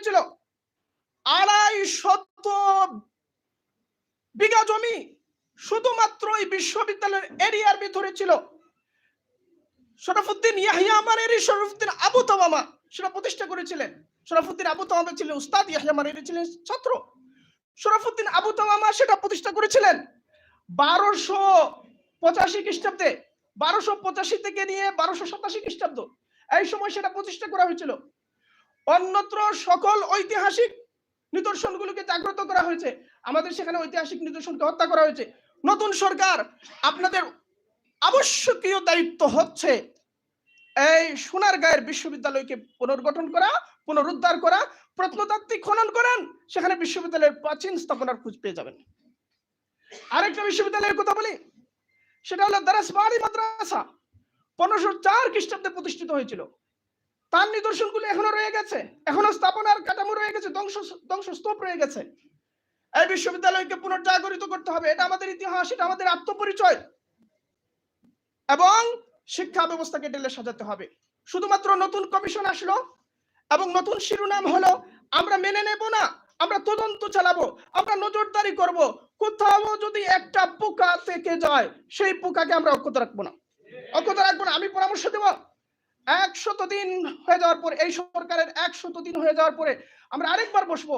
হয়েছিল। আড়াই শত বিঘা জমি শুধুমাত্র এই বিশ্ববিদ্যালয়ের এরিয়ার ভিতরে ছিল। শরফুদ্দিন ইয়াহিয়া আমারেরই শরফুদ্দিন আবু তামামা সেটা প্রতিষ্ঠা করেছিলেন। শরফুদ্দিন আবু তামামা ছিলেন উস্তাদ, ইয়াহিয়া আমারেরই ছিলেন ছাত্র। শরফুদ্দিন আবু তামামা সেটা প্রতিষ্ঠা করেছিলেন বারোশো পঁচাশি খ্রিস্টাব্দে। বারোশো পঁচাশি থেকে নিয়ে বারোশো সাতাশি খ্রিস্টাব্দ। এই সময় সেটা প্রতিষ্ঠা করা হয়েছিল। অন্যত্র সকল ঐতিহাসিক নিদর্শনগুলোকে জাগ্রত করা হয়েছে। আমাদের সেখানে ঐতিহাসিক নিদর্শনকে হত্যা করা হয়েছে। নতুন সরকার আপনাদের আবশ্যকীয় দায়িত্ব হচ্ছে এই সোনার সোনারগাঁয়ের বিশ্ববিদ্যালয়কে পুনর্গঠন করা, পুনরুদ্ধার করা, প্রত্নতাত্ত্বিক খনন করেন সেখানে বিশ্ববিদ্যালয়ের প্রাচীন স্থাপনার খোঁজ পেয়ে যাবেন। আরেকটা বিশ্ববিদ্যালয়ের কথা বলি, সেটা হলো দারাসবাড়ি মাদ্রাসা। পনেরোশো চার খ্রিস্টাব্দে প্রতিষ্ঠিত হয়েছিল। তার নিদর্শনগুলো এখনও রয়ে গেছে। এখনও স্থাপনার কাঠামো রয়ে গেছে, ধ্বংস, ধ্বংসস্তূপ রয়ে গেছে। এই বিশ্ববিদ্যালয়কে পুনর্জাগরিত করতে হবে, এটা আমাদের ইতিহাস, এটা আমাদের আত্মপরিচয়। এবং শিক্ষা ব্যবস্থাকে ঢেলে সাজাতে হবে। শুধুমাত্র নতুন কমিশন আসলো এবং নতুন শিরোনাম হলো, আমরা মেনে নেব না, আমরা তদন্ত চালাবো, আমরা নজরদারি করব, কোথাও যদি একটা পোকা থেকে যায়, সেই পোকাকে আমরা অক্ষত রাখব না। অক্ষত রাখব না, আমি পরামর্শ দেব। একশত দিন হয়ে যাওয়ার পর, এই সরকারের একশত দিন হয়ে যাওয়ার পরে আমরা আরেকবার বসবো।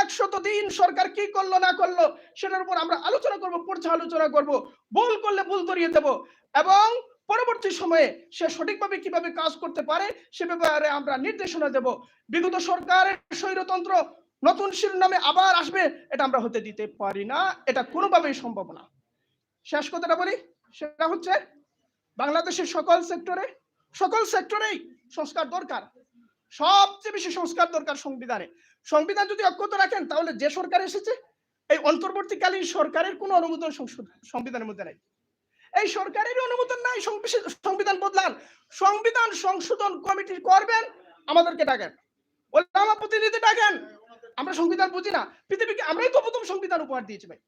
একশত দিন সরকার কি করল, না করল, সেটার উপর আমরা আলোচনা করব, পর্যালোচনা করব, ভুল করলে ভুল ধরিয়ে দেব এবং পরবর্তী সময়ে সে সঠিকভাবে কীভাবে কাজ করতে পারে, সে ব্যাপারে আমরা নির্দেশনা দেব। বিগত সরকারের স্বৈরতন্ত্র নতুন শিরোনামে আবার আসবে, এটা আমরা হতে দিতে পারি না, এটা কোনোভাবেই সম্ভব না। শেষ কথাটা বলি, সেটা হচ্ছে বাংলাদেশের সকল সেক্টরে সকল সেক্টরেই সংস্কার দরকার। সবচেয়ে বেশি সংস্কার দরকার সংবিধানে। সংবিধান যদি অক্ষত রাখেন, তাহলে যে সরকার এসেছে, এই অন্তর্বর্তীকালীন সরকারের কোনো অনুমোদন সংবিধানের মধ্যে নাই। এই সরকারের অনুমোদন নাই সংবিধান- বদলান। সংবিধান সংশোধন কমিটি করবেন, আমাদেরকে ডাকেন। ওলামা প্রতিনিধি ডাকেন। আমরা সংবিধান বুঝি না। পৃথিবীকে আমরাই তো প্রথম সংবিধান উপহার দিয়েছি ভাই।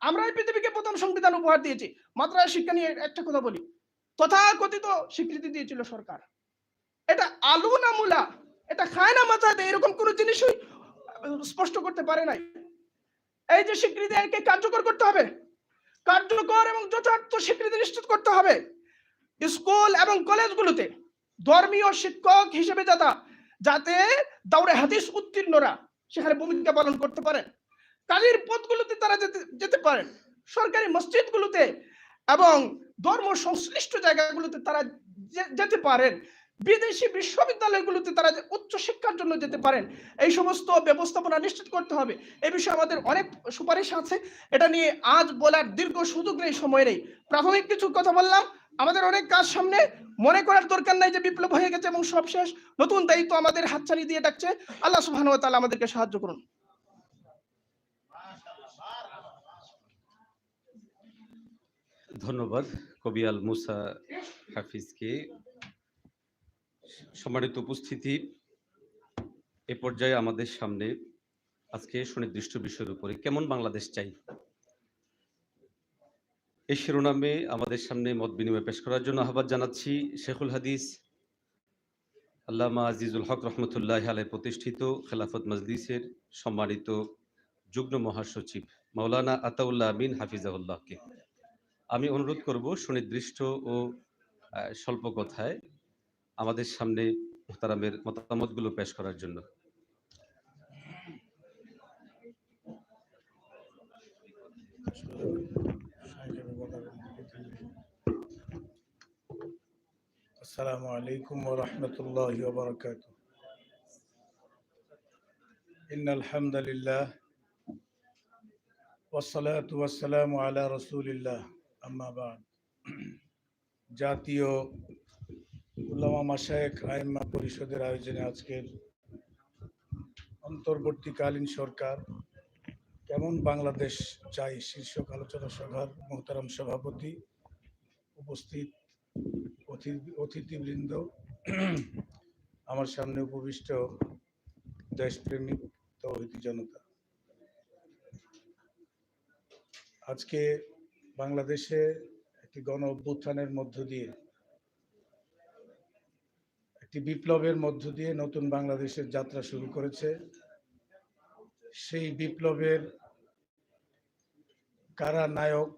আমরাই পৃথিবীকে প্রথম সংবিধান উপহার দিয়েছি। মাত্রায় শিক্ষা নিয়ে একটা কথা বলি। তথাকথিত স্বীকৃতি দিয়েছিল সরকার। এটা আলু না মূলা? এটা খায় না মাথা দেয়? এরকম কোনো জিনিসই স্পষ্ট করতে পারে নাই। এই যে স্বীকৃতি একে কার্যকর করতে হবে। কার্যকর এবং যথার্থ স্বীকৃতি নিশ্চিত করতে হবে। স্কুল এবং কলেজগুলোতে ধর্মীয় শিক্ষক হিসেবে যাতা, যাতে দাউরে হাদিস উত্তীর্ণরা সেখানে ভূমিকা পালন করতে পারেন। কাজের পথগুলোতে তারা যেতে যেতে পারেন। সরকারি মসজিদগুলোতে এবং ধর্ম সংশ্লিষ্ট জায়গাগুলোতে তারা যেতে পারেন। বিদেশি বিশ্ববিদ্যালয়গুলোতে তারা উচ্চ শিক্ষার জন্য যেতে পারেন, এই সমস্ত ব্যবস্থাপনা নিশ্চিত করতে হবে। এই বিষয়ে আমাদের অনেক সুপারিশ আছে। এটা নিয়ে আজ বলার দীর্ঘ সুযোগ নেই, সময় নেই। প্রাথমিক কিছু কথা বললাম। আমাদের অনেক কাজ সামনে। মনে করার দরকার নাই যে বিপ্লব হয়ে গেছে এবং সব শেষ। নতুন দায়িত্ব আমাদের হাতছানি দিয়ে ডাকছে। আল্লাহ সুবহানাহু ওয়া আমাদেরকে সাহায্য করুন। ধন্যবাদ। কবি আল মুসা হাফিজকে সম্মানিত উপস্থিতি, এ পর্যায়ে আমাদের সামনে আজকে সুনির্দিষ্ট বিষয়ের উপরে কেমন বাংলাদেশ চাই? এই শিরোনামে আমাদের সামনে মত বিনিময় পেশ করার জন্য আহ্বান জানাচ্ছি শেখুল হাদিস, আল্লামা আজিজুল হক রহমতুল্লাহ আলাই প্রতিষ্ঠিত খেলাফত মজলিসের সম্মানিত যুগ্ম মহাসচিব মাওলানা আতাউল্লাহ আমিন হাফিজাউল্লাহকে আমি অনুরোধ করব সুনির্দিষ্ট ও আহ, স্বল্প কথায় আমাদের সামনে মোহতারামের মতামতগুলো পেশ করার জন্য السلام عليكم ورحمة الله وبركاته إن الحمد لله والصلاة والسلام على رسول الله আম্মাবাদ। জাতীয় উল্লামা মাসায়েক আইম্মা পরিষদের আয়োজনে আজকের অন্তর্বর্তীকালীন সরকার কেমন বাংলাদেশ চাই শীর্ষক আলোচনা সভার মোহতারাম সভাপতি উপস্থিত অতিথিবৃন্দ। আমার সামনে উপবিষ্ট দেশপ্রেমিক জনতা। আজকে বাংলাদেশে একটি গণ অভ্যুত্থানের মধ্য দিয়ে, একটি বিপ্লবের মধ্য দিয়ে নতুন বাংলাদেশের যাত্রা শুরু করেছে। সেই বিপ্লবের কারা নায়ক,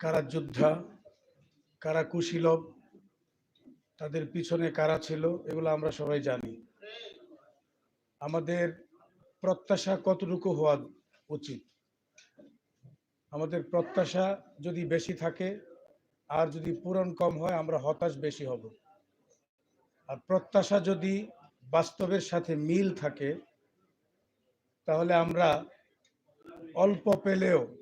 কারা যোদ্ধা, কারা কুশীলব, তাদের পিছনে কারা ছিল, এগুলো আমরা সবাই জানি। আমাদের প্রত্যাশা কতটুকু হওয়া উচিত? আমাদের প্রত্যাশা যদি বেশি থাকে আর যদি পূরণ কম হয়, আমরা হতাশ বেশি হব। আর প্রত্যাশা যদি বাস্তবের সাথে মিল থাকে, তাহলে আমরা অল্প পেলেও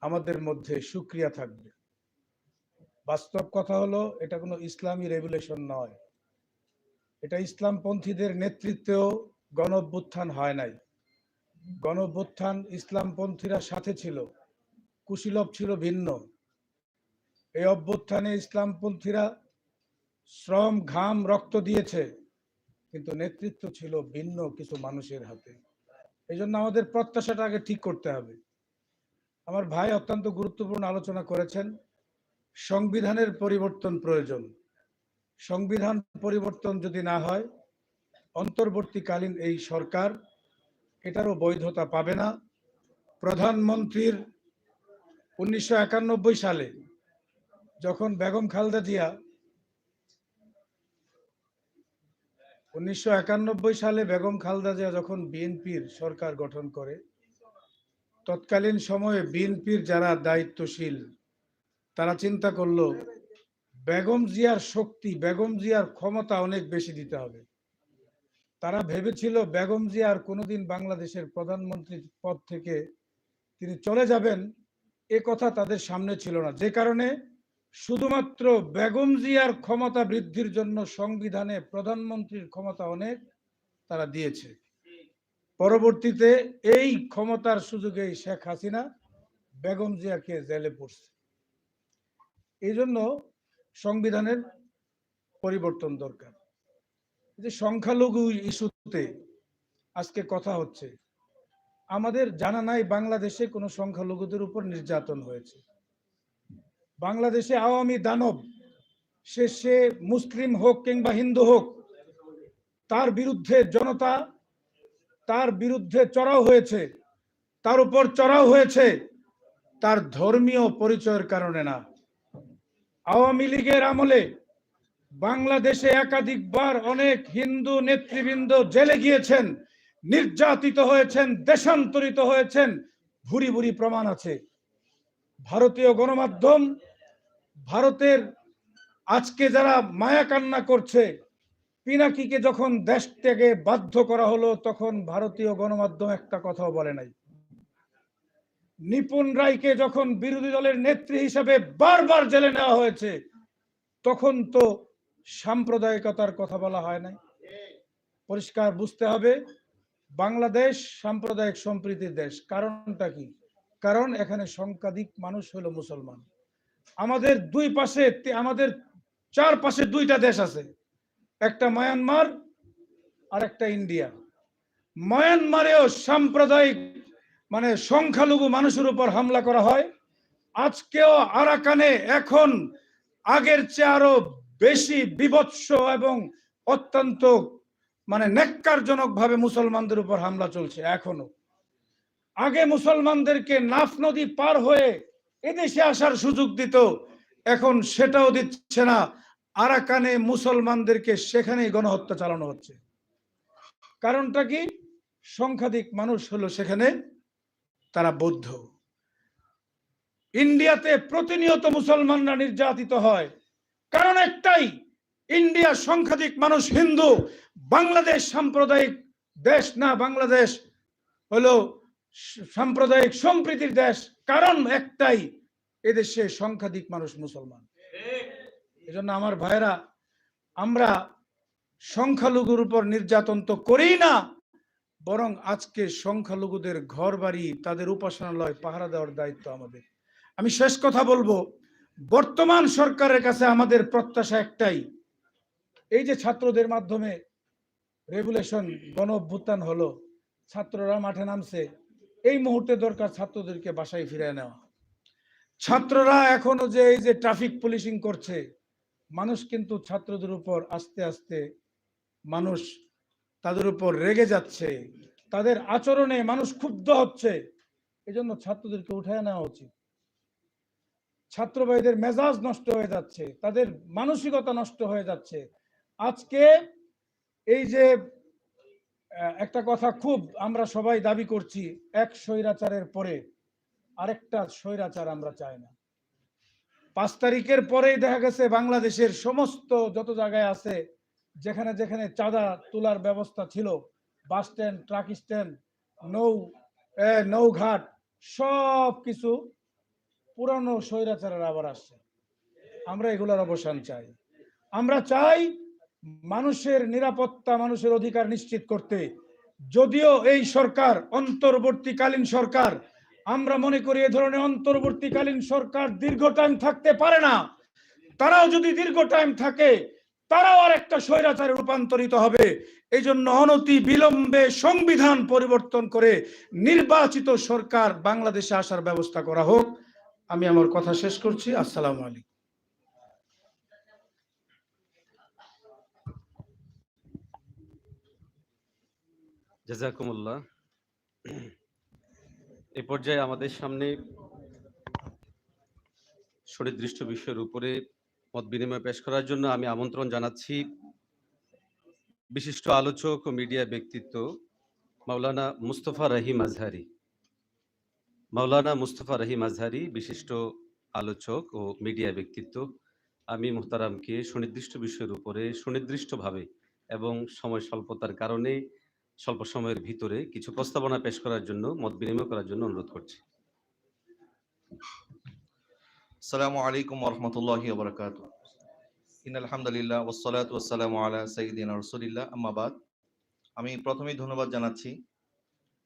আমাদের মধ্যে সুক্রিয়া থাকবে। বাস্তব কথা হলো, এটা কোনো ইসলামী রেগুলেশন নয়। এটা ইসলামপন্থীদের নেতৃত্বেও গণ হয় নাই। গণ অভ্যুত্থান ইসলামপন্থীরা সাথে ছিল, কুশীলব ছিল ভিন্ন। এই অভ্যুত্থানে ইসলামপন্থীরা শ্রম, ঘাম, রক্ত দিয়েছে, কিন্তু নেতৃত্ব ছিল ভিন্ন কিছু মানুষের হাতে। এই জন্য আমাদের প্রত্যাশাটা আগে ঠিক করতে হবে। আমার ভাই অত্যন্ত গুরুত্বপূর্ণ আলোচনা করেছেন, সংবিধানের পরিবর্তন প্রয়োজন। সংবিধান পরিবর্তন যদি না হয়, অন্তর্বর্তীকালীন এই সরকার এটারও বৈধতা পাবে না। প্রধানমন্ত্রীর উনিশশো একানব্বই সালে যখন বেগম খালদা জিয়া উনিশশো একানব্বই সালে বেগম খালদা জিয়া যখন বিএনপির সরকার গঠন করে, তৎকালীন সময়ে বিএনপির যারা দায়িত্বশীল, তারা চিন্তা করল, বেগম জিয়ার শক্তি, বেগম জিয়ার ক্ষমতা অনেক বেশি দিতে হবে। তারা ভেবেছিল বেগম জিয়া আর কোনোদিন বাংলাদেশের প্রধানমন্ত্রী পদ থেকে তিনি চলে যাবেন, এ কথা তাদের সামনে ছিল না। যে কারণে শুধুমাত্র বেগম জিয়ার ক্ষমতা বৃদ্ধির জন্য সংবিধানে প্রধানমন্ত্রীর ক্ষমতা অনেক তারা দিয়েছে। পরবর্তীতে এই ক্ষমতার সুযোগে শেখ হাসিনা বেগম জিয়াকে জেলে পড়ছে। এই জন্য সংবিধানের পরিবর্তন দরকার। যে সংখ্যালঘু ইস্যুতে আজকে কথা হচ্ছে। আমাদের জানা নাই বাংলাদেশে কোনো সংখ্যালঘুদের উপর নির্যাতন হয়েছে। বাংলাদেশে আওয়ামী দানব, সে সে মুসলিম হোক কিংবা হিন্দু হোক, তার বিরুদ্ধে জনতা, তার বিরুদ্ধে চড়াও হয়েছে, তার উপর চড়াও হয়েছে, তার ধর্মীয় পরিচয়ের কারণে না। আওয়ামী লীগের আমলে বাংলাদেশে একাধিকবার অনেক হিন্দু নেতৃবৃন্দ জেলে গিয়েছেন, নির্যাতিত হয়েছেন, দেশান্তরিত হয়েছেন, ভুরি ভুরি প্রমাণ আছে। ভারতীয় গণমাধ্যম, ভারতের আজকে যারা মায়া কান্না করছে, পিনাকিকে যখন দেশ থেকে বাধ্য করা হলো, তখন ভারতীয় গণমাধ্যম একটা কথাও বলে নাই। নিপুণ রায়কে যখন বিরোধী দলের নেত্রী হিসেবে বারবার জেলে নেওয়া হয়েছে, তখন তো সাম্প্রদায়িকতার কথা বলা হয় নাই। পরিষ্কার বুঝতে হবে, বাংলাদেশ সাম্প্রদায়িক সম্প্রীতির দেশ। কারণটা কি? কারণ এখানে সংখ্যাধিক মানুষ হলো মুসলমান। আমাদের দুই পাশে আমাদের চার পাশে দুইটা দেশ আছে। একটা মায়ানমার আর একটা ইন্ডিয়া। মায়ানমারেও সাম্প্রদায়িক মানে সংখ্যালঘু মানুষের উপর হামলা করা হয়। আজকেও আরাকানে এখন আগের চেয়ে আরও বেশি বিভৎস এবং অত্যন্ত মানে নেককারজনক ভাবে মুসলমানদের উপর হামলা চলছে এখনও। আগে মুসলমানদেরকে নাফ নদী পার হয়ে এদেশে আসার সুযোগ দিত, এখন সেটাও দিচ্ছে না। আরাকানে মুসলমানদেরকে সেখানেই গণহত্যা চালানো হচ্ছে। কারণটা কি? সংখ্যাধিক মানুষ হলো সেখানে তারা বৌদ্ধ। ইন্ডিয়াতে প্রতিনিয়ত মুসলমানরা নির্যাতিত হয়। কারণ একটাই, ইন্ডিয়া সংখ্যাধিক মানুষ হিন্দু, বাংলাদেশ সাম্প্রদায়িক দেশ না, বাংলাদেশ হলো সাম্প্রদায়িক সম্প্রীতির দেশ। কারণ একটাই, এদেশে সংখ্যাধিক মানুষ মুসলমান। এজন্য আমার ভাইরা আমরা সংখ্যালঘুর উপর নির্যাতন তো করেই না, বরং আজকে সংখ্যালঘুদের ঘর বাড়ি তাদের উপাসনালয় পাহারা দেওয়ার দায়িত্ব আমাদের। আমি শেষ কথা বলব। বর্তমান সরকারের কাছে আমাদের প্রত্যাশা একটাই। এই যে ছাত্রদের মাধ্যমে রেগুলেশন, গণ অভ্যুত্থান হলো, ছাত্ররা মাঠে নামছে, এই মুহূর্তে দরকার ছাত্রদেরকে বাসায় ফিরে নেওয়া। ছাত্ররা এখনও যে এই যে ট্রাফিক পুলিশিং করছে, মানুষ কিন্তু ছাত্রদের উপর আস্তে আস্তে মানুষ তাদের উপর রেগে যাচ্ছে। তাদের আচরণে মানুষ ক্ষুব্ধ হচ্ছে। এজন্য ছাত্রদেরকে উঠায় নেওয়া উচিত। ছাত্র ভাইদের মেজাজ নষ্ট হয়ে যাচ্ছে, তাদের মানসিকতা নষ্ট হয়ে যাচ্ছে। আজকে এই যে একটা কথা খুব আমরা সবাই দাবি করছি, এক স্বৈরাচারের পরে আরেকটা স্বৈরাচার আমরা চাই না। পাঁচ তারিখের পরেই দেখা গেছে বাংলাদেশের সমস্ত যত জায়গায় আছে, যেখানে যেখানে চাঁদা তোলার ব্যবস্থা ছিল, বাস স্ট্যান্ড, ট্রাক স্ট্যান্ড, নৌ নৌঘাট সব কিছু পুরানো স্বৈরাচারের আবার আসছে। আমরা এগুলোর অবসান চাই। আমরা চাই মানুষের নিরাপত্তা, মানুষের অধিকার নিশ্চিত করতে। যদিও এই সরকার অন্তর্বর্তীকালীন সরকার, আমরা মনে করি এ ধরনের অন্তর্বর্তীকালীন সরকার দীর্ঘ টাইম থাকতে পারে না। তারাও যদি দীর্ঘ টাইম থাকে, তারাও আর একটা স্বৈরাচারে রূপান্তরিত হবে। এই জন্য অনতি বিলম্বে সংবিধান পরিবর্তন করে নির্বাচিত সরকার বাংলাদেশে আসার ব্যবস্থা করা হোক। আমি আমার কথা শেষ করছি, আসসালামু আলাইকুম। জাজাকুমুল্লাহ। এ পর্যায়ে আমাদের সামনে সুনির্দিষ্ট বিষয়ের উপরে মত বিনিময় পেশ করার জন্য আমি আমন্ত্রণ জানাচ্ছি বিশিষ্ট আলোচক ও মিডিয়া ব্যক্তিত্ব মাওলানা মুস্তফা রহিম আজহারি। মাওলানা মুস্তফা রহিম আজহারি, বিশিষ্ট আলোচক ও মিডিয়া ব্যক্তিত্ব। আমি মুহতারামকে সুনির্দিষ্ট বিষয়ের উপরে সুনির্দিষ্টভাবে এবং সময় স্বল্পতার কারণে স্বল্প সময়ের ভিতরে কিছু প্রস্তাবনা পেশ করার জন্য, মত বিনিময় করার জন্য অনুরোধ করছি। আসসালামু আলাইকুম ওরহমতুল্লাহি ওবরাকাত ইন আলহামদুলিল্লাহ ওসলাত ওসালামু আলা সাইয়িদিনা রাসূলিল্লাহ, আম্মা বাদ। আমি প্রথমেই ধন্যবাদ জানাচ্ছি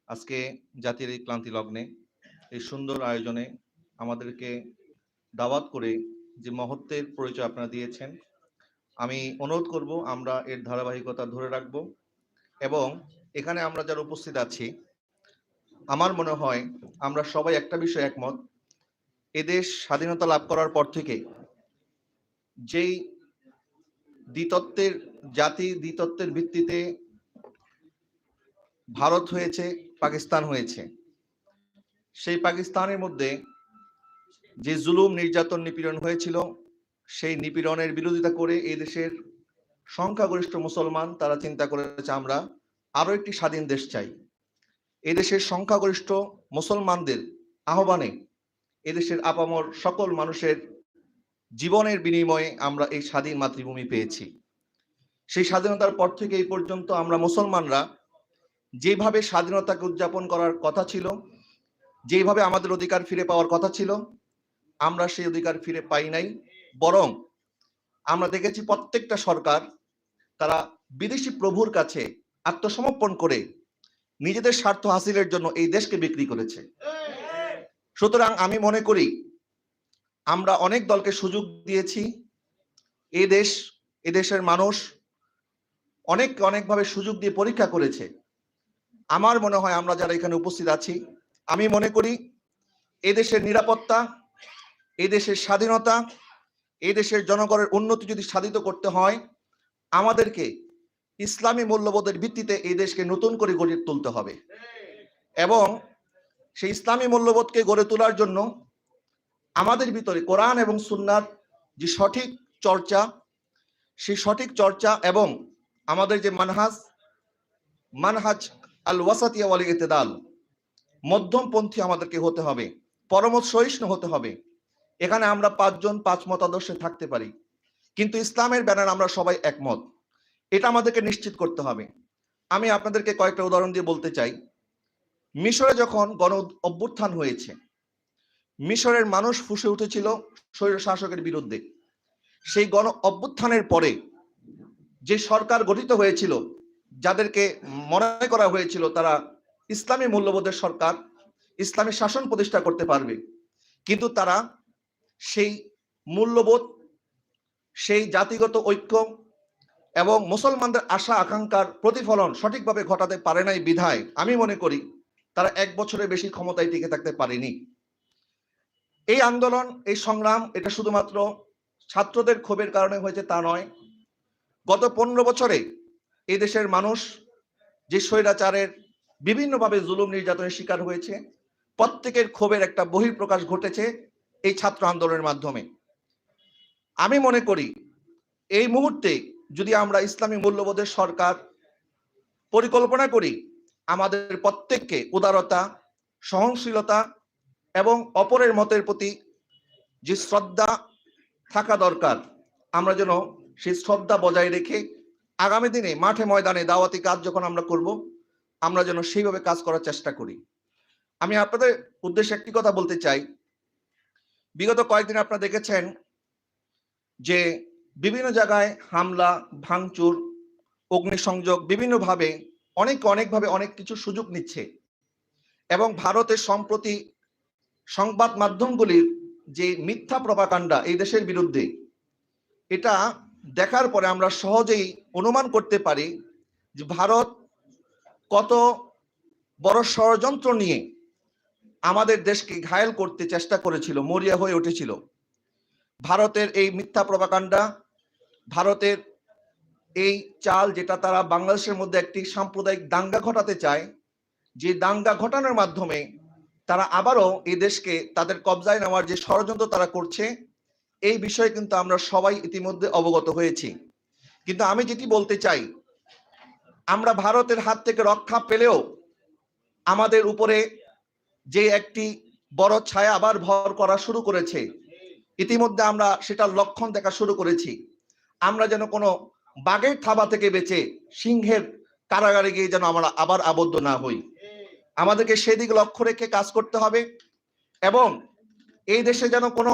আজকে জাতির এই ক্লান্তি লগ্নে এই সুন্দর আয়োজনে আমাদেরকে দাওয়াত করে যে মহত্বের পরিচয় আপনারা দিয়েছেন, আমি অনুরোধ করব আমরা এর ধারাবাহিকতা ধরে রাখব এবং এখানে আমরা যারা উপস্থিত আছি, আমার মনে হয় আমরা সবাই একটা বিষয় একমত, এদেশ স্বাধীনতা লাভ করার পর থেকে যেই দ্বিতত্ত্বের জাতি দ্বিতত্বের ভিত্তিতে ভারত হয়েছে, পাকিস্তান হয়েছে সেই পাকিস্তানের মধ্যে যে জুলুম নির্যাতন নিপীড়ন হয়েছিল, সেই নিপীড়নের বিরোধিতা করে এই দেশের সংখ্যাগরিষ্ঠ মুসলমান, তারা চিন্তা করেছে, আমরা আরও একটি স্বাধীন দেশ চাই। এদেশের সংখ্যাগরিষ্ঠ মুসলমানদের আহ্বানে এদেশের আপামর সকল মানুষের জীবনের বিনিময়ে আমরা এই স্বাধীন মাতৃভূমি পেয়েছি। সেই স্বাধীনতার পর থেকে এই পর্যন্ত আমরা মুসলমানরা যেভাবে স্বাধীনতাকে উদযাপন করার কথা ছিল যেভাবে আমাদের অধিকার ফিরে পাওয়ার কথা ছিল, আমরা সেই অধিকার ফিরে পাই নাই। বরং আমরা দেখেছি প্রত্যেকটা সরকার তারা বিদেশি প্রভুর কাছে আত্মসমর্পণ করে নিজেদের স্বার্থ হাসিলের জন্য এই দেশকে বিক্রি করেছে। সুতরাং আমি মনে করি আমরা অনেক দলকে সুযোগ দিয়েছি। এ দেশ, এ দেশের মানুষ অনেক অনেকভাবে সুযোগ দিয়ে পরীক্ষা করেছে। আমার মনে হয় আমরা যারা এখানে উপস্থিত আছি আমি মনে করি এ দেশের নিরাপত্তা এ দেশের স্বাধীনতা এ দেশের জনগণের উন্নতি যদি সাধিত করতে হয়, আমাদেরকে ইসলামী মূল্যবোধের ভিত্তিতে এই দেশকে নতুন করে গড়ে তুলতে হবে। এবং সেই ইসলামী মূল্যবোধকে গড়ে তোলার জন্য আমাদের ভিতরে কোরআন এবং সুন্নার যে সঠিক চর্চা, সেই সঠিক চর্চা এবং আমাদের যে মানহাজ মানহাজ আল ওয়াসাতিয়া ওয়াল ইতেদাল মধ্যমপন্থী আমাদেরকে হতে হবে পরমত সহিষ্ণু হতে হবে। এখানে আমরা পাঁচজন, পাঁচ মতাদর্শে থাকতে পারি। কিন্তু ইসলামের ব্যানার আমরা সবাই একমত। এটা আমাদেরকে নিশ্চিত করতে হবে। আমি আপনাদেরকে কয়েকটা উদাহরণ দিয়ে বলতে চাই। মিশরে যখন গণ অভ্যুত্থান হয়েছে, মিশরের মানুষ ফুসে উঠেছিল স্বৈর শাসকের বিরুদ্ধে। সেই গণ অভ্যুত্থানের পরে যে সরকার গঠিত হয়েছিল, যাদেরকে মনে করা হয়েছিল তারা ইসলামী মূল্যবোধের সরকার ইসলামী শাসন প্রতিষ্ঠা করতে পারবে। কিন্তু তারা সেই মূল্যবোধ, সেই জাতিগত ঐক্য এবং মুসলমানদের আশা আকাঙ্ক্ষার প্রতিফলন সঠিকভাবে ঘটাতে পারে নাই বিধায় আমি মনে করি তারা এক বছরের বেশি ক্ষমতায় টিকে থাকতে পারেনি। এই আন্দোলন, এই সংগ্রাম এটা শুধুমাত্র ছাত্রদের ক্ষোভের কারণে হয়েছে তা নয়। গত পনেরো বছরে এই দেশের মানুষ যে স্বৈরাচারের বিভিন্নভাবে জুলুম নির্যাতনের শিকার হয়েছে। প্রত্যেকের ক্ষোভের একটা বহিঃপ্রকাশ ঘটেছে এই ছাত্র আন্দোলনের মাধ্যমে। আমি মনে করি, এই মুহূর্তে যদি আমরা ইসলামী মূল্যবোধের সরকার পরিকল্পনা করি, আমাদের প্রত্যেককে উদারতা, সহনশীলতা এবং অপরের মতের প্রতি যে শ্রদ্ধা থাকা দরকার, আমরা যেন সেই শ্রদ্ধা বজায় রেখে আগামী দিনে মাঠে ময়দানে দাওয়াতি কাজ যখন আমরা করব আমরা যেন সেইভাবে কাজ করার চেষ্টা করি। আমি আপনাদের উদ্দেশ্যে একটি কথা বলতে চাই। বিগত কয়েকদিন আপনারা দেখেছেন যে বিভিন্ন জায়গায় হামলা, ভাঙচুর, অগ্নিসংযোগ বিভিন্নভাবে অনেক অনেকভাবে অনেক কিছু সুযোগ নিচ্ছে এবং ভারতের সম্প্রতি সংবাদ মাধ্যমগুলির যে মিথ্যা প্রপাকাণ্ডা এই দেশের বিরুদ্ধে, এটা দেখার পরে আমরা সহজেই অনুমান করতে পারি যে ভারত কত বড় ষড়যন্ত্র নিয়ে আমাদের দেশকে ঘায়েল করতে চেষ্টা করেছিল, মরিয়া হয়ে উঠেছিল। ভারতের এই মিথ্যা প্রপাকাণ্ডা ভারতের এই চাল যেটা তারা বাংলাদেশের মধ্যে একটি সাম্প্রদায়িক দাঙ্গা ঘটাতে চায়, যে দাঙ্গা ঘটানোর মাধ্যমে তারা আবারও এই দেশকে তাদের কবজায় নেওয়ার যে ষড়যন্ত্র তারা করছে, এই বিষয়ে কিন্তু আমরা সবাই ইতিমধ্যে অবগত হয়েছি। কিন্তু আমি যেটি বলতে চাই আমরা ভারতের হাত থেকে রক্ষা পেলেও আমাদের উপরে যে একটি বড় ছায়া আবার ভর করা শুরু করেছে, ইতিমধ্যে আমরা সেটার লক্ষণ দেখা শুরু করেছি। আমরা যেন কোনো বাঘের থাবা থেকে বেঁচে সিংহের কারাগারে গিয়ে যেন আমরা আবার আবদ্ধ না হই। আমাদেরকে সেদিক লক্ষ্য রেখে কাজ করতে হবে এবং এই দেশে যেন কোনো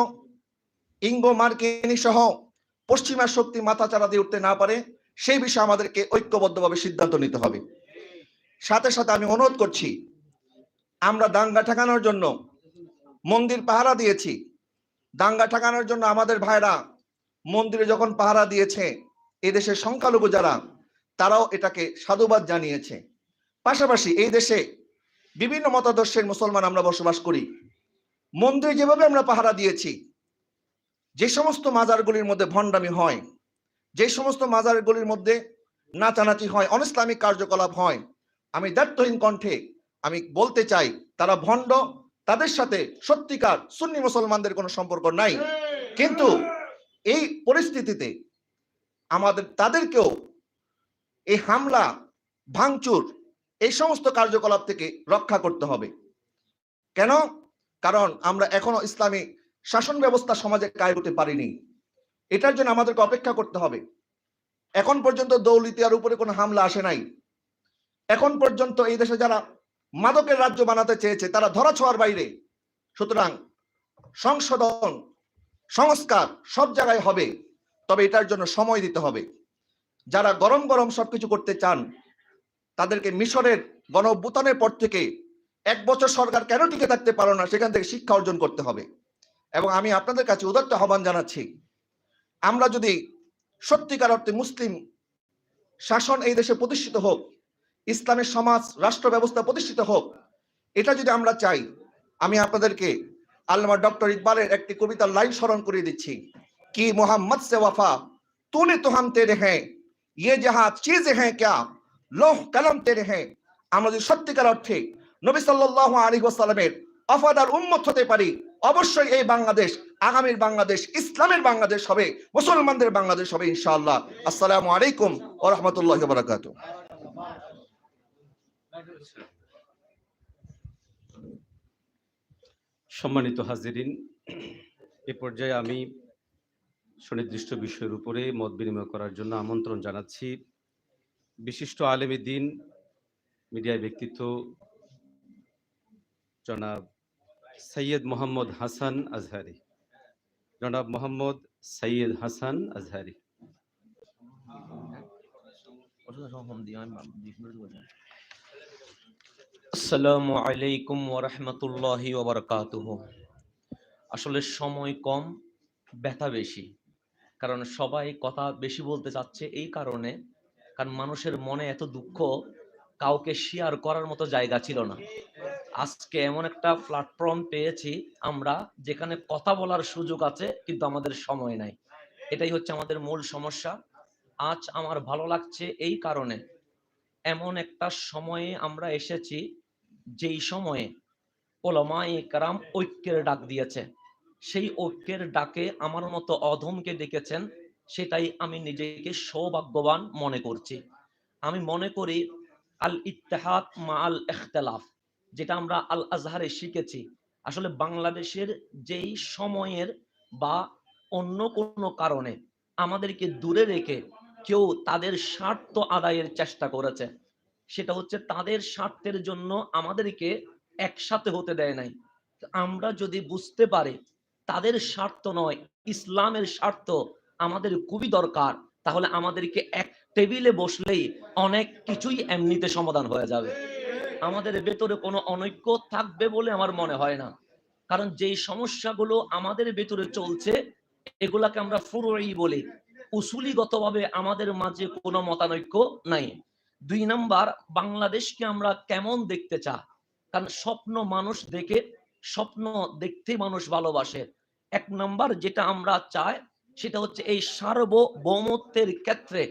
ইঙ্গো মার্কিনী সহ পশ্চিমা শক্তি মাথা চাড়া দিয়ে উঠতে না পারে। সেই বিষয়ে আমাদেরকে ঐক্যবদ্ধভাবে সিদ্ধান্ত নিতে হবে। সাথে সাথে আমি অনুরোধ করছি, আমরা দাঙ্গা ঠেকানোর জন্য মন্দির পাহারা দিয়েছি। দাঙ্গা ঠেকানোর জন্য আমাদের ভাইরা মন্দিরে যখন পাহারা দিয়েছে, এদেশের সংখ্যালঘু যারা, তারাও এটাকে সাধুবাদ জানিয়েছে। পাশাপাশি এই দেশে বিভিন্ন মতাদর্শের মুসলমান আমরা বসবাস করি। মন্দিরে যেভাবে আমরা পাহারা দিয়েছি, যে সমস্ত মাজারগুলির মধ্যে ভণ্ডামি হয় যে সমস্ত মাজারগুলির মধ্যে নাচানাচি হয়, অনিসলামিক কার্যকলাপ হয়, আমি দায়িত্বহীন কণ্ঠে আমি বলতে চাই, তারা ভণ্ড, তাদের সাথে সত্যিকার সুন্নি মুসলমানদের কোনো সম্পর্ক নাই। কিন্তু এই পরিস্থিতিতে আমাদের, তাদেরকেও এই হামলা, ভাঙচুর, এই সমস্ত কার্যকলাপ থেকে রক্ষা করতে হবে। কেন? কারণ আমরা এখনও ইসলামী শাসন ব্যবস্থা সমাজে কায়ে করতে পারিনি। এটার জন্য আমাদেরকে অপেক্ষা করতে হবে। এখন পর্যন্ত দৌলিতিয়ার উপরে কোনো হামলা আসে নাই। এখন পর্যন্ত এই দেশে যারা মাদকের রাজ্য বানাতে চেয়েছে, তারা ধরা ছোঁয়ার বাইরে। সুতরাং সংশোধন, সংস্কার সব জায়গায় হবে, তবে এটার জন্য সময় দিতে হবে। যারা গরম গরম সবকিছু করতে চান, তাদেরকে মিশরের গণ পর থেকে এক বছর সরকার কেন টিকে থাকতে পারো না, সেখান থেকে শিক্ষা অর্জন করতে হবে। এবং আমি আপনাদের কাছে উদাত্ত আহ্বান জানাচ্ছি আমরা যদি সত্যিকার অর্থে মুসলিম শাসন এই দেশে প্রতিষ্ঠিত হোক, ইসলামের সমাজ, রাষ্ট্র ব্যবস্থা প্রতিষ্ঠিত হোক, এটা যদি আমরা চাই, আমি আপনাদেরকে আল্লামা ডক্টর ইকবালের একটি কবিতার লাইন স্মরণ করিয়ে দিচ্ছি। কি মোহাম্মদ সে ওয়াফা, তুনে তোহাম তেরে হ্যাঁ ইয়ে যাহা চিজ হ্যাঁ ক্যা, লোহ কালাম তেরে হ্যাঁ। আমরা যদি সত্যিকার অর্থে নবী সাল্লাহ আলী ওসালামের অফাদার উম্মত হতে পারি। অবশ্যই এই বাংলাদেশ, আগামীর বাংলাদেশ, ইসলামের বাংলাদেশ হবে, মুসলমানদের বাংলাদেশ হবে ইনশাআল্লাহ। আসসালামু আলাইকুম ওয়া রাহমাতুল্লাহি ওয়া বারাকাতুহু। সম্মানিত হাজিরিন, এ পর্যায়ে আমি সুনির্দিষ্ট বিষয়ের উপরে মত বিনিময় করার জন্য আমন্ত্রণ জানাচ্ছি। বিশিষ্ট আলেমী দিন মিডিয়া ব্যক্তিত্ব জনাব সৈয়দ মোহাম্মদ হাসান আজহারি। জনাব মোহাম্মদ সৈয়দ হাসান আজহারি। আসসালামু আলাইকুম ওরহমতুল্লাহি ওবরকাতুহ আসলে সময় কম, ব্যথা বেশি। কারণ সবাই কথা বেশি বলতে চাচ্ছে এই কারণে, কারণ মানুষের মনে এত দুঃখ, কাউকে শেয়ার করার মতো জায়গা ছিল না। আজকে এমন একটা প্ল্যাটফর্ম পেয়েছি আমরা যেখানে কথা বলার সুযোগ আছে, কিন্তু আমাদের সময় নাই। এটাই হচ্ছে আমাদের মূল সমস্যা। আজ আমার ভালো লাগছে এই কারণে। এমন একটা সময়ে আমরা এসেছি যেই সময়ে ওলামায়ে কারাম ঐক্যের ডাক দিয়েছে। সেই ঐক্যের ডাকে আমার মতো অধমকে ডেকেছেন, সেটাই আমি নিজেকে সৌভাগ্যবান মনে করছি। আমি মনে করি আল ইত্তেহাদ মা আল ইখতলাফ যেটা আমরা আল আজহারে শিখেছি, আসলে বাংলাদেশের যেই সময়ের বা অন্য কোনো কারণে আমাদেরকে দূরে রেখে কেউ তাদের স্বার্থ আদায়ের চেষ্টা করেছে, সেটা হচ্ছে তাদের স্বার্থের জন্য আমাদেরকে একসাথে হতে দেয় নাই। আমরা যদি বুঝতে পারি তাদের স্বার্থ নয়, ইসলামের স্বার্থ আমাদের খুবই দরকার, তাহলে আমাদেরকে এক টেবিলে বসলেই অনেক কিছুই এমনিতে সমাধান হয়ে যাবে। আমাদের ভেতরে কোনো অনৈক্য থাকবে বলে আমার মনে হয় না। কারণ যেই সমস্যাগুলো আমাদের ভেতরে চলছে, এগুলাকে আমরা ফুরোই বলি। উসুলিগতভাবে আমাদের মাঝে কোনো মতানৈক্য নাই। দুই নাম্বার, বাংলাদেশকে আমরা কেমন দেখতে চা কারণ স্বপ্ন মানুষ দেখে, স্বপ্ন দেখতে মানুষ ভালোবাসে। এক নাম্বার যেটা আমরা চাই, সেটা হচ্ছে এই সার্বভৌমত্বের ক্ষেত্রে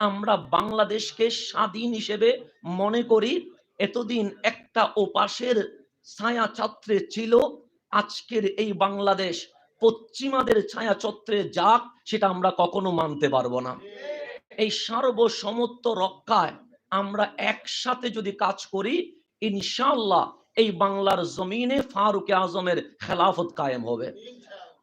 আমরা বাংলাদেশকে স্বাধীন হিসেবে মনে করি এতদিন একটা ওপাশের ছায়া ছাত্রে ছিল, আজকের এই বাংলাদেশ পশ্চিমাদের ছায়া ছত্রে যাক, সেটা আমরা কখনো মানতে পারব না। এই সার্বসমত্ব রক্ষায় আমরা একসাথে যদি কাজ করি, ইনশাআল্লাহ এই বাংলার জমিনে ফারুক আজমের খেলাফত কায়েম হবে।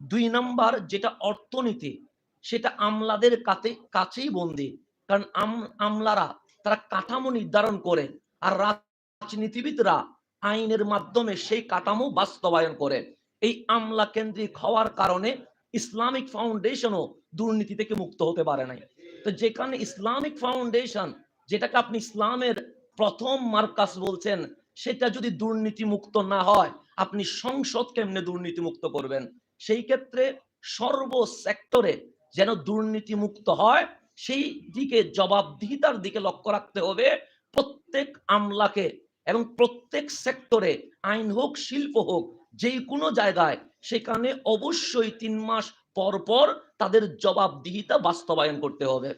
দুই নাম্বার যেটা অর্থনীতি, সেটা আমলাদের কাছে কাছেই বন্দি। কারণ আম- আমলারা তারা কাঠামো নির্ধারণ করে, আর রাজনীতিবিদরা আইনের মাধ্যমে সেই কাঠামো বাস্তবায়ন করে। এই আমলা কেন্দ্রিক হওয়ার কারণে ইসলামিক ফাউন্ডেশনও দুর্নীতি থেকে মুক্ত হতে পারে নাই। তো যেখানে ইসলামিক ফাউন্ডেশন, যেটাকে আপনি ইসলামের প্রথম মার্কাস বলছেন, সেটা যদি দুর্নীতি মুক্ত না হয়, আপনি সংসদ কেমনে দুর্নীতি মুক্ত করবেন? সেই ক্ষেত্রে সর্ব সেক্টরে যেন দুর্নীতি মুক্ত হয়, সেই দিকে জবাবদিহিতার দিকে লক্ষ্য রাখতে হবে। প্রত্যেক আমলাকে এবং প্রত্যেক সেক্টরে, আইন হোক, শিল্প হোক, যে কোনো জায়গায়, সেখানে অবশ্যই তিন মাস পর পর তাদের জবাবদিহিতা বাস্তবায়ন করতে হবে।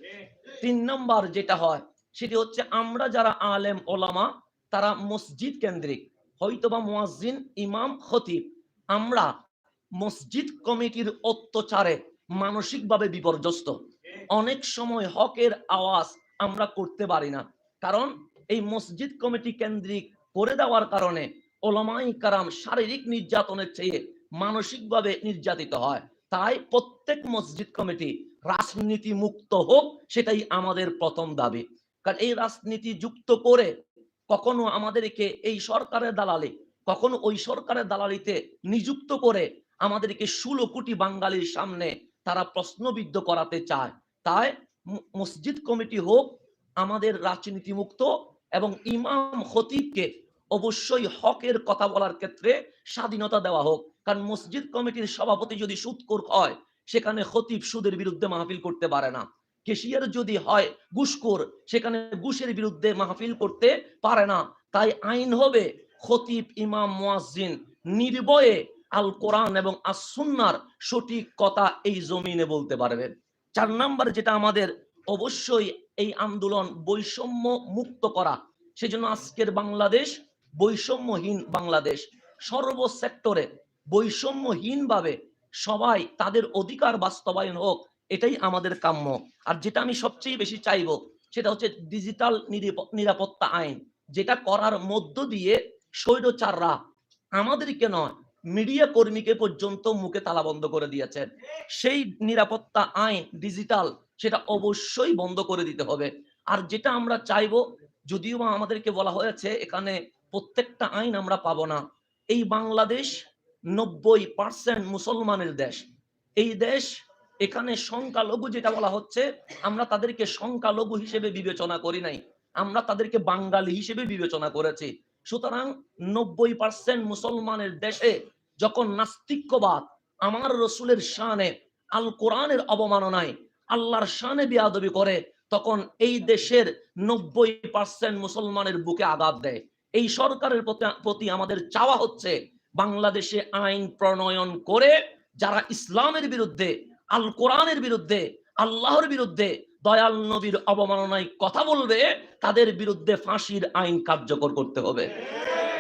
তিন নম্বর যেটা হয়, সেটি হচ্ছে আমরা যারা আলেম, ওলামা, তারা মসজিদ কেন্দ্রিক, হয়তোবা মুয়াজ্জিন, ইমাম, খতিব, আমরা মসজিদ কমিটির অত্যাচারে মানসিকভাবে বিপর্যস্ত। অনেক সময় হকের আওয়াজ আমরা করতে পারি না। কারণ এই মসজিদ কমিটি কেন্দ্রিক করে দেওয়ার কারণে ওলামাই কারাম শারীরিক নির্যাতনের চেয়ে মানসিকভাবে নির্যাতিত হয়। তাই প্রত্যেক মসজিদ কমিটি রাজনীতি মুক্ত হোক সেটাই আমাদের প্রথম দাবি। কারণ এই রাজনীতি যুক্ত করে কখনো আমাদেরকে এই সরকারের দালালি, কখনো ওই সরকারের দালালিতে নিযুক্ত করে আমাদেরকে ষোলো কোটি বাঙালির সামনে তারা প্রশ্নবিদ্ধ করাতে চায়। তাই মসজিদ কমিটি হোক, আমাদের রাজনীতি মুক্ত এবং ইমাম খতিবকে অবশ্যই হকের কথা বলার ক্ষেত্রে স্বাধীনতা দেওয়া হোক। কারণ মসজিদ কমিটির সভাপতি যদি সুদখোর হয়, সেখানে খতিব সুদের বিরুদ্ধে মাহফিল করতে পারে না। কেশিয়ার যদি হয়, ঘুষখোর, সেখানে ঘুষের বিরুদ্ধে মাহফিল করতে পারে না। তাই আইন হবে খতিব ইমাম মুয়াজ্জিন নির্ভয়ে আল কোরআন এবং আসুন্নার সঠিক কথা এই জমিনে বলতে পারবে। চার নাম্বার যেটা আমাদের অবশ্যই এই আন্দোলন বৈষম্য মুক্ত করা। সেজন্য আজকের বাংলাদেশ বৈষম্যহীন বাংলাদেশ। সর্ব সেক্টরে বৈষম্যহীন ভাবে সবাই তাদের অধিকার বাস্তবায়ন হোক, এটাই আমাদের কাম্য। আর যেটা আমি সবচেয়ে বেশি চাইব, সেটা হচ্ছে ডিজিটাল নিরাপত্তা আইন। যেটা করার মধ্য দিয়ে স্বৈরচাররা আমাদেরকে নয়, মিডিয়া কর্মীকে পর্যন্ত মুখে তালা বন্ধ করে দিয়েছেন। সেই নিরাপত্তা আইন, ডিজিটাল সেটা অবশ্যই বন্ধ করে দিতে হবে। আর যেটা আমরা চাইব, যদিও বা আমাদেরকে বলা হয়েছে, এখানে প্রত্যেকটা আইন আমরা পাবো না। এই বাংলাদেশ নব্বই পার্সেন্ট মুসলমানের দেশ। এই দেশ এখানে সংখ্যালঘু যেটা বলা হচ্ছে, আমরা তাদেরকে সংখ্যালঘু হিসেবে বিবেচনা করি নাই। আমরা তাদেরকে বাঙালি হিসেবে বিবেচনা করেছি। সুতরাং নব্বই পার্সেন্ট মুসলমানের দেশে যখন নাস্তিক্যবাদ, আমার রসুলের শানে, আল কোরআনের অবমাননায় আল্লাহর শানে বিয়াদবি করে, তখন এই দেশের নব্বই পার্সেন্ট মুসলমানের বুকে আঘাত দেয়। এই সরকারের প্রতি- আমাদের চাওয়া হচ্ছে বাংলাদেশে আইন প্রণয়ন করে, যারা ইসলামের বিরুদ্ধে, আল কোরআনের বিরুদ্ধে, আল্লাহর বিরুদ্ধে দয়াল নবীর অবমাননায় কথা বলবে, তাদের বিরুদ্ধে ফাঁসির আইন কার্যকর করতে হবে।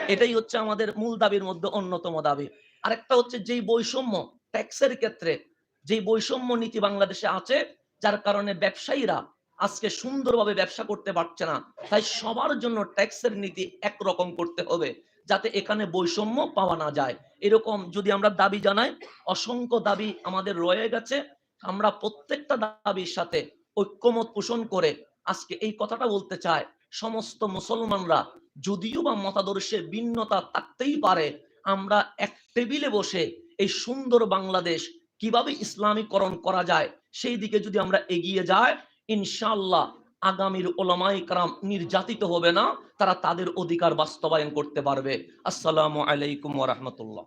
এটাই হচ্ছে আমাদের মূল দাবির মধ্যে অন্যতম দাবি। আরেকটা হচ্ছে যেই বৈষম্য, ট্যাক্সের ক্ষেত্রে যেই বৈষম্য নীতি বাংলাদেশে আছে যার কারণে ব্যবসায়ীরা আজকে সুন্দরভাবে ব্যবসা করতে পারছে না। তাই সবার জন্য ট্যাক্সের নীতি একরকম করতে হবে, যাতে এখানে বৈষম্য পাওয়া না যায়। এরকম যদি আমরা দাবি জানাই, অসংখ্য দাবি আমাদের রয়ে গেছে। আমরা প্রত্যেকটা দাবির সাথে ঐক্যমত পোষণ করে আজকে এই কথাটা বলতে চায় সমস্ত মুসলমানরা, যদিও বা মতাদর্শে ভিন্নতা থাকতেই পারে, আমরা এক টেবিলে বসে এই সুন্দর বাংলাদেশ কীভাবে ইসলামীকরণ করা যায়, সেই দিকে যদি আমরা এগিয়ে যাই, ইনশাআল্লাহ আগামীর ওলামাই কারাম নির্যাতিত হবে না, তারা তাদের অধিকার বাস্তবায়ন করতে পারবে। আসসালামু আলাইকুম রাহমাতুল্লাহ।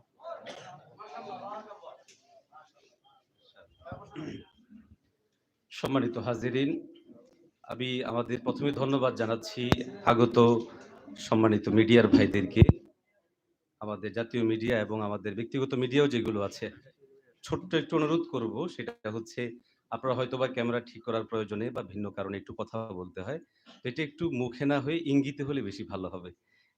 সম্মানিত হাজিরিন, আমি আমাদের প্রথমে ধন্যবাদ জানাচ্ছি আগত সম্মানিত মিডিয়ার ভাইদেরকে, আমাদের জাতীয় মিডিয়া এবং আমাদের ব্যক্তিগত মিডিয়াও যেগুলো আছে। ছোট্ট একটু অনুরোধ করব, সেটা হচ্ছে আপনারা হয়তো বা ক্যামেরা ঠিক করার প্রয়োজনে বা ভিন্ন কারণে একটু কথা বলতে হয়। এটা একটু মুখে না হয়ে ইঙ্গিতে হলে বেশি ভালো হবে।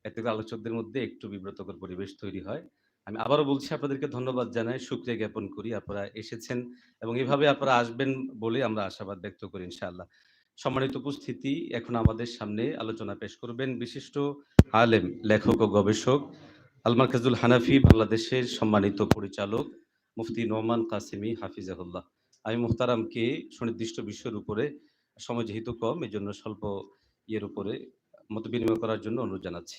এতে আলোচকদের মধ্যে একটু বিব্রতকর পরিবেশ তৈরি হয়। আমি আবারও বলছি, আপনাদেরকে ধন্যবাদ জানাই শুক্রিয়া জ্ঞাপন করি, আপনারা এসেছেন এবং এভাবে আপনারা আসবেন বলে আমরা আশাবাদ ব্যক্ত করি, ইনশাআল্লাহ। সম্মানিত উপস্থিতি, এখন আমাদের সামনে আলোচনা পেশ করবেন বিশিষ্ট আলেম, লেখক ও গবেষক আলমার্কাজুল হানাফি, বাংলাদেশের সম্মানিত পরিচালক মুফতি নোমান কাসিমি হাফিজাহুল্লাহ। আমি মুহতারামকে সুনির্দিষ্ট বিষয়ের উপরে সময় যেহেতু কম এই জন্য স্বল্প ইয়ের উপরে মত বিনিময় করার জন্য অনুরোধ জানাচ্ছি।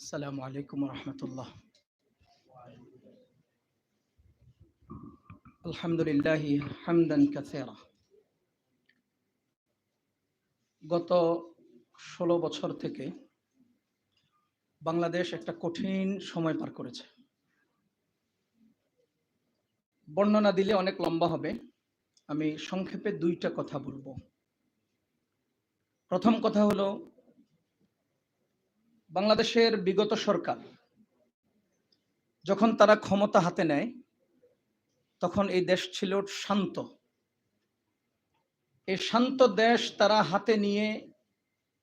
আসসালামু আলাইকুম রহমতুল্লাহ আলহামদুলিল্লাহ হামদান কাসেরা। গত ষোলো বছর থেকে বাংলাদেশ একটা কঠিন সময় পার করেছে। বর্ণনা দিলে অনেক লম্বা হবে। আমি সংক্ষেপে দুইটা কথা বলব। প্রথম কথা হলো, বাংলাদেশের বিগত সরকার যখন তারা ক্ষমতা হাতে নেয়, তখন এই দেশ ছিল শান্ত। এই শান্ত দেশ তারা হাতে নিয়ে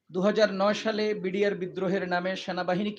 দু হাজার নয় সালে বিডিআর বিদ্রোহের নামে সেনাবাহিনীকে